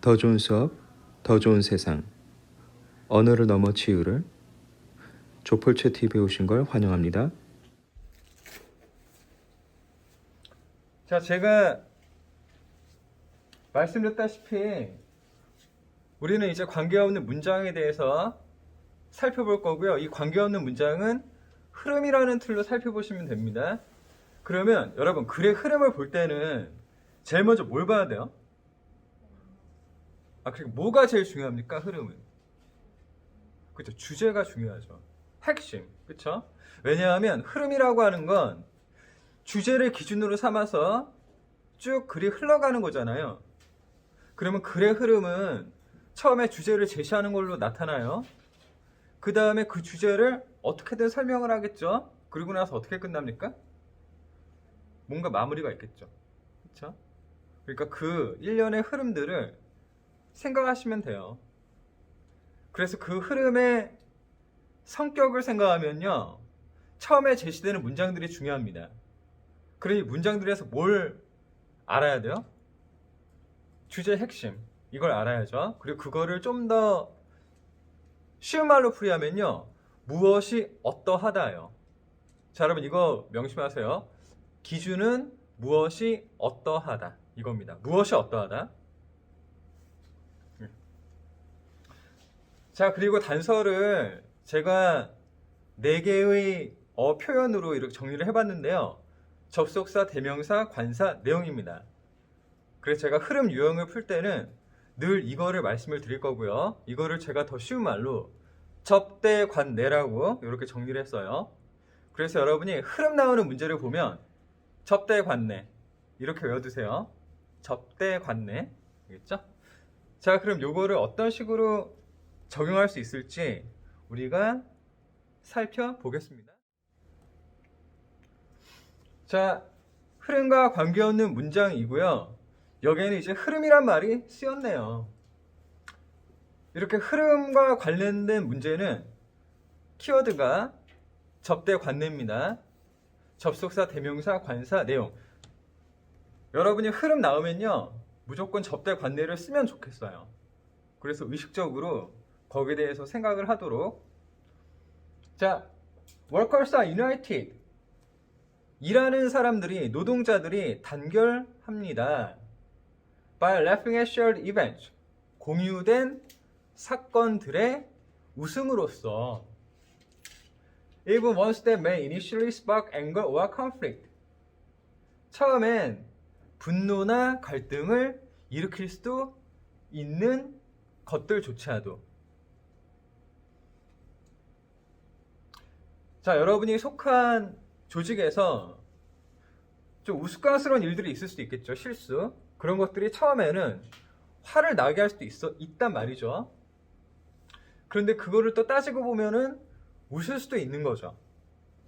더 좋은 수업, 더 좋은 세상. 언어를 넘어 치유를 조폴체 TV에 오신 걸 환영합니다. 자, 제가 말씀드렸다시피 우리는 이제 관계없는 문장에 대해서 살펴볼 거고요. 이 관계없는 문장은 흐름이라는 틀로 살펴보시면 됩니다. 그러면 여러분 글의 흐름을 볼 때는 제일 먼저 뭘 봐야 돼요? 아, 그리고 뭐가 제일 중요합니까? 흐름은. 그렇죠. 주제가 중요하죠. 핵심. 그렇죠? 왜냐하면 흐름이라고 하는 건 주제를 기준으로 삼아서 쭉 글이 흘러가는 거잖아요. 그러면 글의 흐름은 처음에 주제를 제시하는 걸로 나타나요. 그 다음에 그 주제를 어떻게든 설명을 하겠죠. 그리고 나서 어떻게 끝납니까? 뭔가 마무리가 있겠죠. 그렇죠? 그러니까 그 일련의 흐름들을 생각하시면 돼요. 그래서 그 흐름의 성격을 생각하면요. 처음에 제시되는 문장들이 중요합니다. 그러니 문장들에서 뭘 알아야 돼요? 주제 핵심. 이걸 알아야죠. 그리고 그거를 좀 더 쉬운 말로 풀이하면요. 무엇이 어떠하다요. 자, 여러분 이거 명심하세요. 기준은 무엇이 어떠하다. 이겁니다. 무엇이 어떠하다? 자, 그리고 단서를 제가 네 개의 어 표현으로 이렇게 정리를 해봤는데요. 접속사, 대명사, 관사, 내용입니다. 그래서 제가 흐름 유형을 풀 때는 늘 이거를 말씀을 드릴 거고요. 이거를 제가 더 쉬운 말로 접대, 관내라고 이렇게 정리를 했어요. 그래서 여러분이 흐름 나오는 문제를 보면 접대, 관내 이렇게 외워두세요. 접대, 관내 알겠죠? 자, 그럼 요거를 어떤 식으로 적용할 수 있을지 우리가 살펴보겠습니다. 자, 흐름과 관계없는 문장이고요. 여기에는 이제 흐름이란 말이 쓰였네요. 이렇게 흐름과 관련된 문제는 키워드가 접대 관내입니다. 접속사, 대명사, 관사, 내용. 여러분이 흐름 나오면요. 무조건 접대 관내를 쓰면 좋겠어요. 그래서 의식적으로 거기에 대해서 생각을 하도록. 자, are united. 일하는 사람들이, 노동자들이 단결합니다. By laughing at shared events. 공유된 사건들의 웃음으로써. Even ones that may initially spark anger or conflict. 처음엔 분노나 갈등을 일으킬 수도 있는 것들조차도. 자, 여러분이 속한 조직에서 좀 우스꽝스러운 일들이 있을 수도 있겠죠. 실수. 그런 것들이 처음에는 화를 나게 할 수도 있어, 있단 말이죠. 그런데 그거를 또 따지고 보면은 웃을 수도 있는 거죠.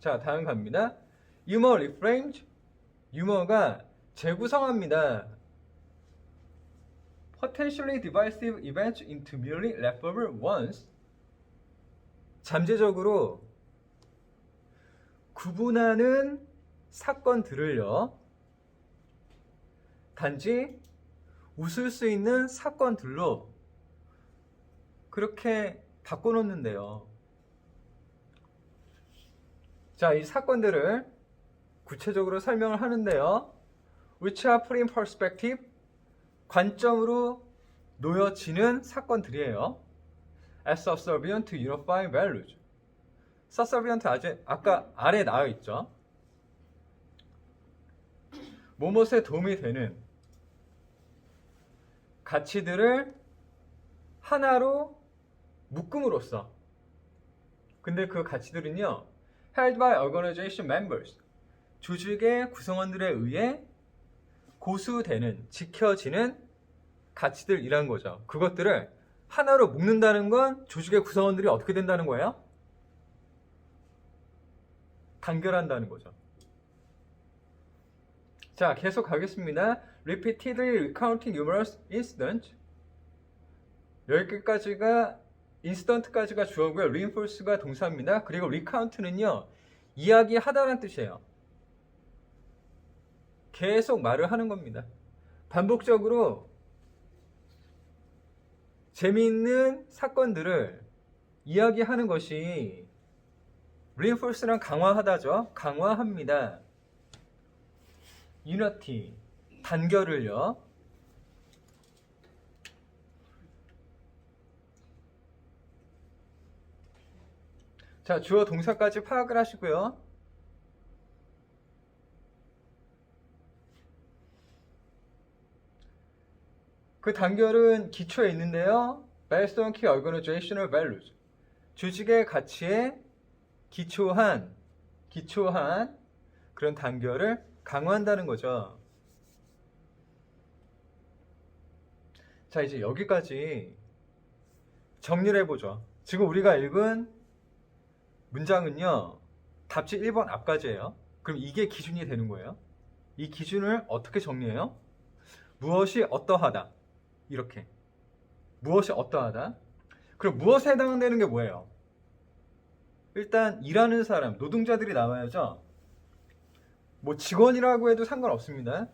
자, 다음 갑니다. 유머 reframed. 유머가 재구성합니다. potentially divisive events into merely laughable ones. 잠재적으로 구분하는 사건들을요. 단지 웃을 수 있는 사건들로 그렇게 바꿔놓는데요. 자, 이 사건들을 구체적으로 설명을 하는데요. which are put in perspective 관점으로 놓여지는 사건들이에요. as subservient to unifying values. Subservient 아주 아까 아래 나와 있죠. 무엇에 도움이 되는 가치들을 하나로 묶음으로써 근데 그 가치들은요 held by organization members 조직의 구성원들에 의해 고수되는 지켜지는 가치들이란 거죠 그것들을 하나로 묶는다는 건 조직의 구성원들이 어떻게 된다는 거예요? 단결한다는 거죠 자, 계속 가겠습니다. Repeatedly recounting numerous incidents. 여기까지가 incident까지가 주어고요. reinforce가 동사입니다. 그리고 recount는요. 이야기하다라는 뜻이에요. 계속 말을 하는 겁니다. 반복적으로 재미있는 사건들을 이야기하는 것이 reinforce랑 강화하다죠. 강화합니다. unity 단결을요. 자, 주어 동사까지 파악을 하시고요. 그 단결은 기초에 있는데요. Based on key organizational values. 조직의 가치에 기초한, 기초한 그런 단결을 강화한다는 거죠. 자, 이제 여기까지 정리를 해보죠. 지금 우리가 읽은 문장은요, 답지 1번 앞까지예요. 그럼 이게 기준이 되는 거예요. 이 기준을 어떻게 정리해요? 무엇이 어떠하다. 이렇게. 무엇이 어떠하다. 그럼 무엇에 해당되는 게 뭐예요? 일단 일하는 사람, 노동자들이 나와야죠. 뭐 직원이라고 해도 상관없습니다.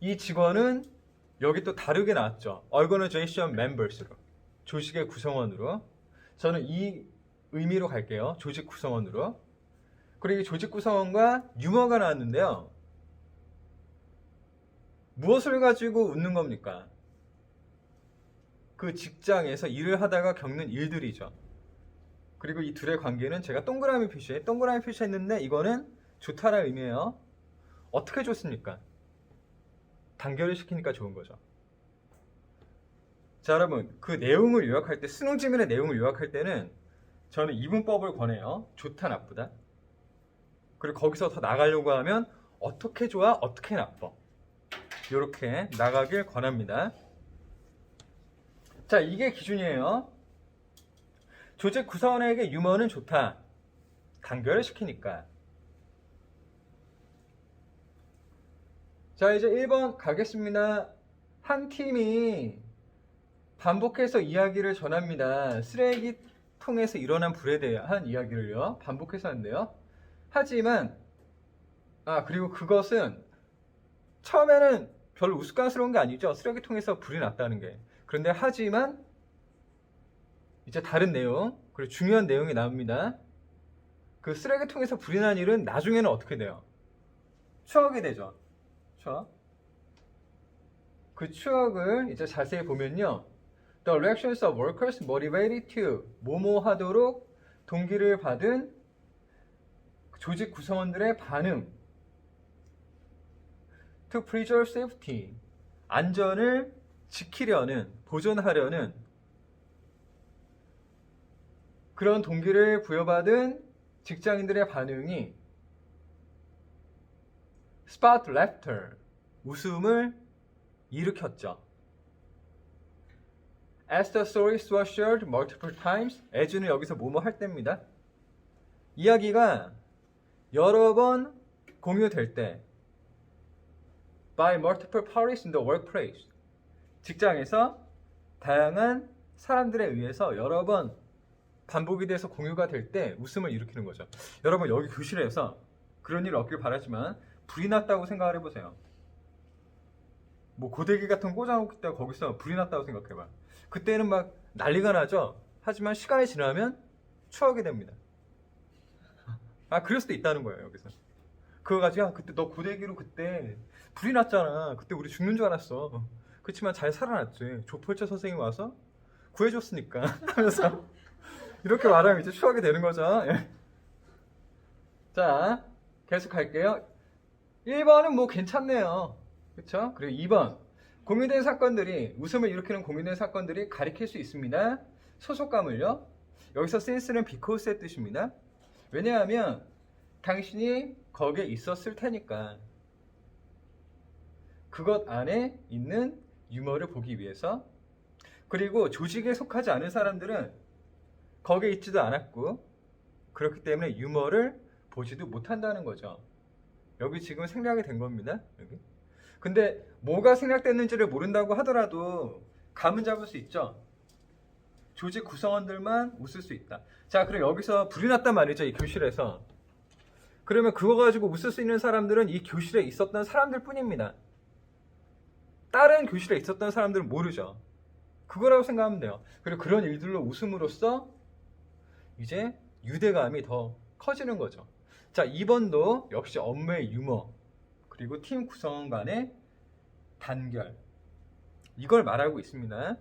이 직원은 여기 또 다르게 나왔죠. Organization Members로. 조직의 구성원으로. 저는 이 의미로 갈게요. 조직 구성원으로. 그리고 이 조직 구성원과 유머가 나왔는데요. 무엇을 가지고 웃는 겁니까? 그 직장에서 일을 하다가 겪는 일들이죠. 그리고 이 둘의 관계는 제가 동그라미 표시해, 동그라미 표시했는데 이거는 좋다라는 의미예요. 어떻게 좋습니까? 단결을 시키니까 좋은 거죠. 자, 여러분, 그 내용을 요약할 때, 수능 지문의 내용을 요약할 때는 저는 이분법을 권해요. 좋다, 나쁘다. 그리고 거기서 더 나가려고 하면 어떻게 좋아, 어떻게 나빠. 이렇게 나가길 권합니다. 자, 이게 기준이에요. 조직 구성원에게 유머는 좋다. 단결을 시키니까. 자, 이제 1번 가겠습니다. 한 팀이 반복해서 이야기를 전합니다. 쓰레기통에서 일어난 불에 대한 이야기를요. 반복해서 하는데요. 하지만, 아, 그리고 그것은 처음에는 별로 우스꽝스러운 게 아니죠. 쓰레기통에서 불이 났다는 게. 그런데 하지만, 이제 다른 내용, 그리고 중요한 내용이 나옵니다. 그 쓰레기통에서 불이 난 일은 나중에는 어떻게 돼요? 추억이 되죠. 추억. 그 추억을 이제 자세히 보면요. The reactions of workers motivated to 뭐뭐 하도록 동기를 받은 조직 구성원들의 반응 to preserve safety 안전을 지키려는 보존하려는 그런 동기를 부여받은 직장인들의 반응이 spot laughter 웃음을 일으켰죠. As the stories were shared multiple times, as는 여기서 뭐뭐 할 때입니다. 이야기가 여러 번 공유될 때 by multiple parties in the workplace 직장에서 다양한 사람들에 의해서 여러 번 반복이 돼서 공유가 될 때 웃음을 일으키는 거죠. 여러분 여기 교실에서 그런 일 없길 바라지만 불이 났다고 생각을 해보세요. 뭐 고데기 같은 거 꽂아놓을 때 거기서 불이 났다고 생각해봐. 그때는 막 난리가 나죠. 하지만 시간이 지나면 추억이 됩니다. 아 그럴 수도 있다는 거예요 여기서. 그거 가지고 아, 그때 너 고데기로 그때 불이 났잖아. 그때 우리 죽는 줄 알았어. 그렇지만 잘 살아났지. 조펄처 선생님 와서 구해줬으니까 하면서 이렇게 말하면 이제 추억이 되는 거죠. 예. 자 계속 갈게요. 1번은 뭐 괜찮네요. 그쵸? 그리고 2번. 공유된 사건들이, 웃음을 일으키는 공유된 사건들이 가리킬 수 있습니다. 소속감을요. 여기서 since는 because의 뜻입니다. 왜냐하면 당신이 거기에 있었을 테니까. 그것 안에 있는 유머를 보기 위해서. 그리고 조직에 속하지 않은 사람들은 거기에 있지도 않았고, 그렇기 때문에 유머를 보지도 못한다는 거죠. 여기 지금 생략이 된 겁니다. 여기. 근데 뭐가 생략됐는지를 모른다고 하더라도 감은 잡을 수 있죠. 조직 구성원들만 웃을 수 있다. 자, 그럼 여기서 불이 났단 말이죠. 이 교실에서. 그러면 그거 가지고 웃을 수 있는 사람들은 이 교실에 있었던 사람들 뿐입니다. 다른 교실에 있었던 사람들은 모르죠. 그거라고 생각하면 돼요. 그리고 그런 일들로 웃음으로써 이제 유대감이 더 커지는 거죠. 자, 2번도 역시 업무의 유머, 그리고 팀 구성원 간의 단결. 이걸 말하고 있습니다.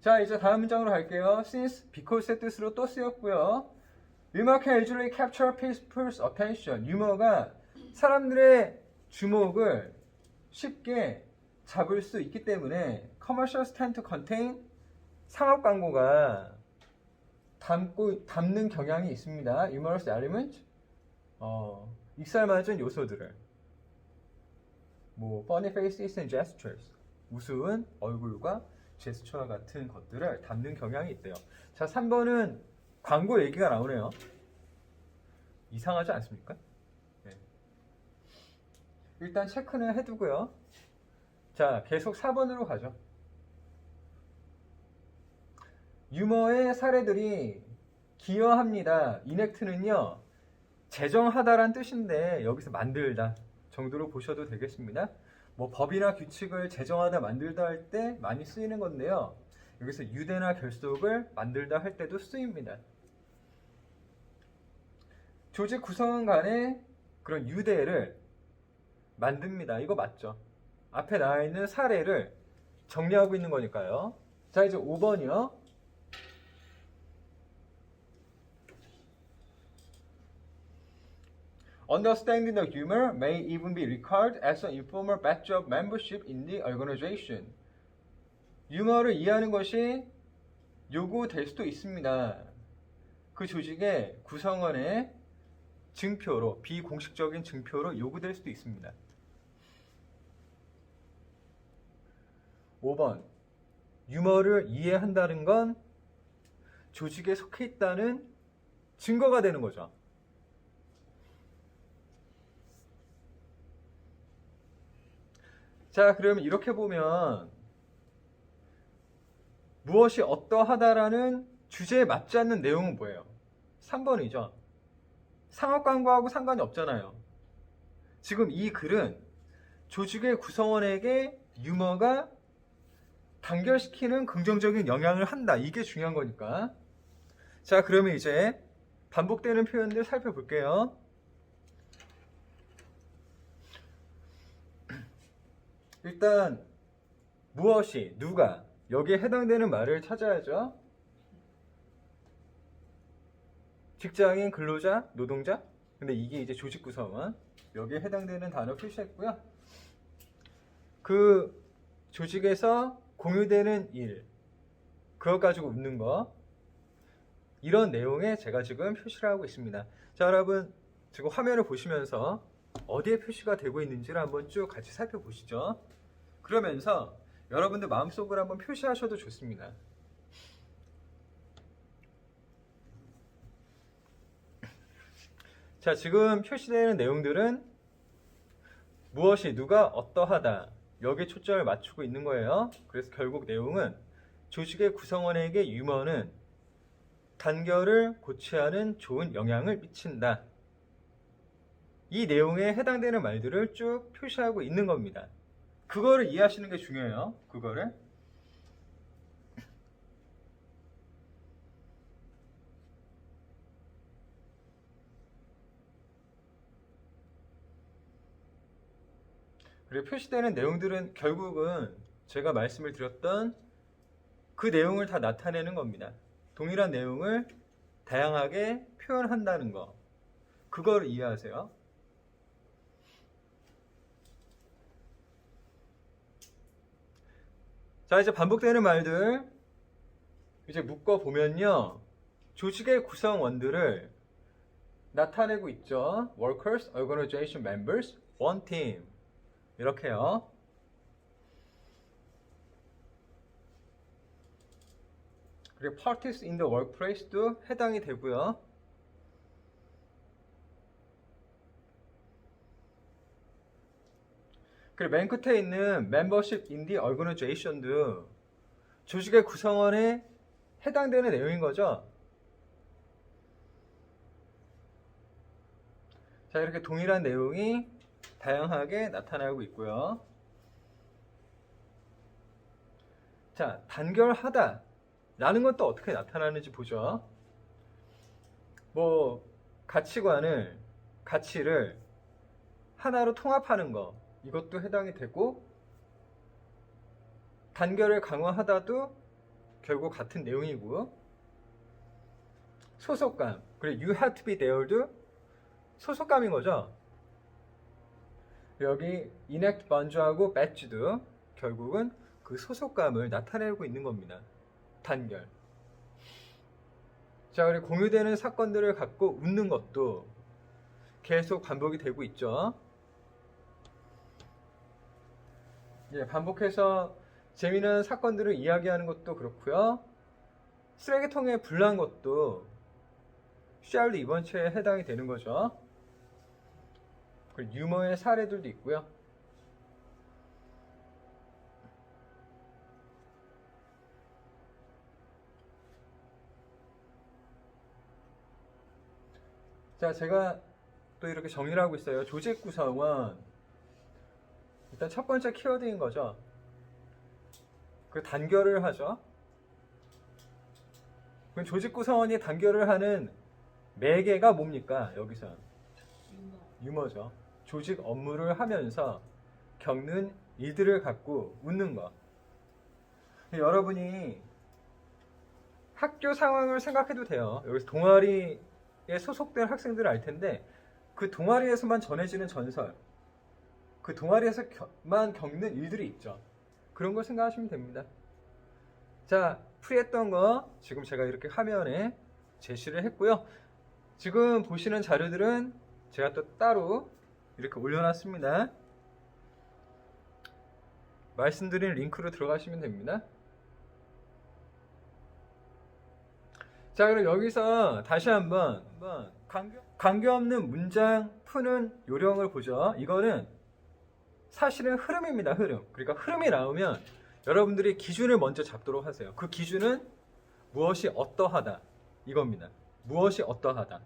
자, 이제 다음 문장으로 갈게요. Since, because의 뜻으로 또 쓰였고요. Humor can usually capture people's attention. 유머가 사람들의 주목을 쉽게 잡을 수 있기 때문에 commercials tend to contain 상업 광고가 담고 담는 경향이 있습니다. humorous element, 어, 익살맞은 요소들을 뭐 funny faces and gestures, 우스운 얼굴과 제스처와 같은 것들을 담는 경향이 있대요. 자, 3번은 광고 얘기가 나오네요. 이상하지 않습니까? 네. 일단 체크는 해두고요. 자, 계속 4번으로 가죠. 유머의 사례들이 기여합니다. 이넥트는요, 제정하다란 뜻인데 여기서 만들다 정도로 보셔도 되겠습니다. 뭐 법이나 규칙을 제정하다 만들다 할 때 많이 쓰이는 건데요. 여기서 유대나 결속을 만들다 할 때도 쓰입니다. 조직 구성원 간의 그런 유대를 만듭니다. 이거 맞죠? 앞에 나와 있는 사례를 정리하고 있는 거니까요. 자, 이제 5번이요. Understanding the humor may even be required as an informal of membership in the organization. 유머를 이해하는 것이 요구될 수도 있습니다. 그 조직의 구성원의 증표로, 비공식적인 증표로 요구될 수도 있습니다. 5번. 유머를 이해한다는 건 조직에 속해 있다는 증거가 되는 거죠. 자, 그러면 이렇게 보면 무엇이 어떠하다라는 주제에 맞지 않는 내용은 뭐예요? 3번이죠. 상업 광고하고 상관이 없잖아요. 지금 이 글은 조직의 구성원에게 유머가 단결시키는 긍정적인 영향을 한다. 이게 중요한 거니까. 자, 그러면 이제 반복되는 표현들 살펴볼게요. 일단 무엇이 누가 여기에 해당되는 말을 찾아야죠. 직장인, 근로자, 노동자. 근데 이게 이제 조직 구성원 여기에 해당되는 단어 표시했고요. 그 조직에서 공유되는 일 그것 가지고 웃는 거 이런 내용에 제가 지금 표시를 하고 있습니다. 자 여러분 지금 화면을 보시면서 어디에 표시가 되고 있는지를 한번 쭉 같이 살펴보시죠. 그러면서 여러분들 마음속으로 한번 표시하셔도 좋습니다. 자, 지금 표시되는 내용들은 무엇이 누가 어떠하다 여기에 초점을 맞추고 있는 거예요. 그래서 결국 내용은 조직의 구성원에게 유머는 단결을 고취하는 좋은 영향을 미친다. 이 내용에 해당되는 말들을 쭉 표시하고 있는 겁니다. 그거를 이해하시는 게 중요해요. 그거를. 그리고 표시되는 내용들은 결국은 제가 말씀을 드렸던 그 내용을 다 나타내는 겁니다. 동일한 내용을 다양하게 표현한다는 거. 그거를 이해하세요. 자, 이제 반복되는 말들 이제 묶어 보면요. 조직의 구성원들을 나타내고 있죠. Workers, Organization Members, One Team. 이렇게요. 그리고 parties in the workplace도 해당이 되고요. 그리고 맨 끝에 있는 membership in the organization도 조직의 구성원에 해당되는 내용인 거죠. 자, 이렇게 동일한 내용이 다양하게 나타나고 있고요. 자, 단결하다 라는 건 또 어떻게 나타나는지 보죠. 뭐 가치관을 가치를 하나로 통합하는 거 이것도 해당이 되고 단결을 강화하다도 결국 같은 내용이고요. 소속감 그리고 you have to be there도 소속감인 거죠. 여기 enact bonds하고 badge도 결국은 그 소속감을 나타내고 있는 겁니다. 단결. 자, 그리고 공유되는 사건들을 갖고 웃는 것도 계속 반복이 되고 있죠. 예, 반복해서 재미있는 사건들을 이야기하는 것도 그렇고요. 쓰레기통에 불난 것도 샬드 이번 주에 해당이 되는 거죠. 그리고 유머의 사례들도 있고요. 자, 제가 또 이렇게 정리를 하고 있어요. 조직 구성은 일단 첫 번째 키워드인 거죠. 그 단결을 하죠. 그럼 조직 구성원이 단결을 하는 매개가 뭡니까? 여기서 유머죠. 조직 업무를 하면서 겪는 일들을 갖고 웃는 거. 여러분이 학교 상황을 생각해도 돼요. 여기서 동아리에 소속된 학생들 알 텐데 그 동아리에서만 전해지는 전설, 그 동아리에서만 겪는 일들이 있죠. 그런 걸 생각하시면 됩니다. 자, 풀이했던 거 지금 제가 이렇게 화면에 제시를 했고요. 지금 보시는 자료들은 제가 또 따로 이렇게 올려놨습니다. 말씀드린 링크로 들어가시면 됩니다. 자, 그럼 여기서 다시 한번 관계, 관계 없는 문장 푸는 요령을 보죠. 이거는 사실은 흐름입니다. 흐름. 그러니까 흐름이 나오면 여러분들이 기준을 먼저 잡도록 하세요. 그 기준은 무엇이 어떠하다 이겁니다. 무엇이 어떠하다.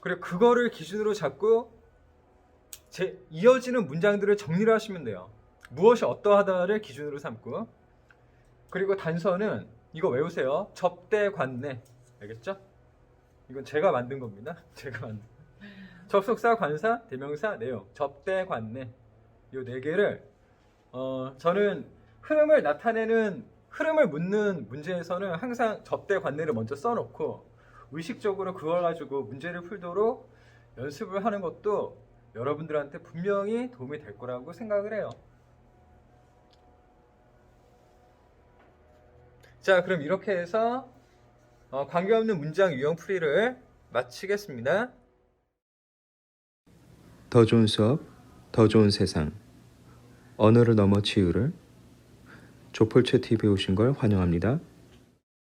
그리고 그거를 기준으로 잡고 제 이어지는 문장들을 정리를 하시면 돼요. 무엇이 어떠하다를 기준으로 삼고 그리고 단서는 이거 외우세요. 접대 관내 알겠죠? 이건 제가 만든 겁니다. 제가 만든. 접속사, 관사, 대명사, 내용, 접대, 관내 이 네 개를 어, 저는 흐름을 나타내는 흐름을 묻는 문제에서는 항상 접대, 관내를 먼저 써놓고 의식적으로 그걸 가지고 문제를 풀도록 연습을 하는 것도 여러분들한테 분명히 도움이 될 거라고 생각을 해요. 자, 그럼 이렇게 해서 어, 관계없는 문장 유형 풀이를 마치겠습니다. 더 좋은 수업, 더 좋은 세상. 언어를 넘어 치유를 조폴체 TV에 오신 걸 환영합니다.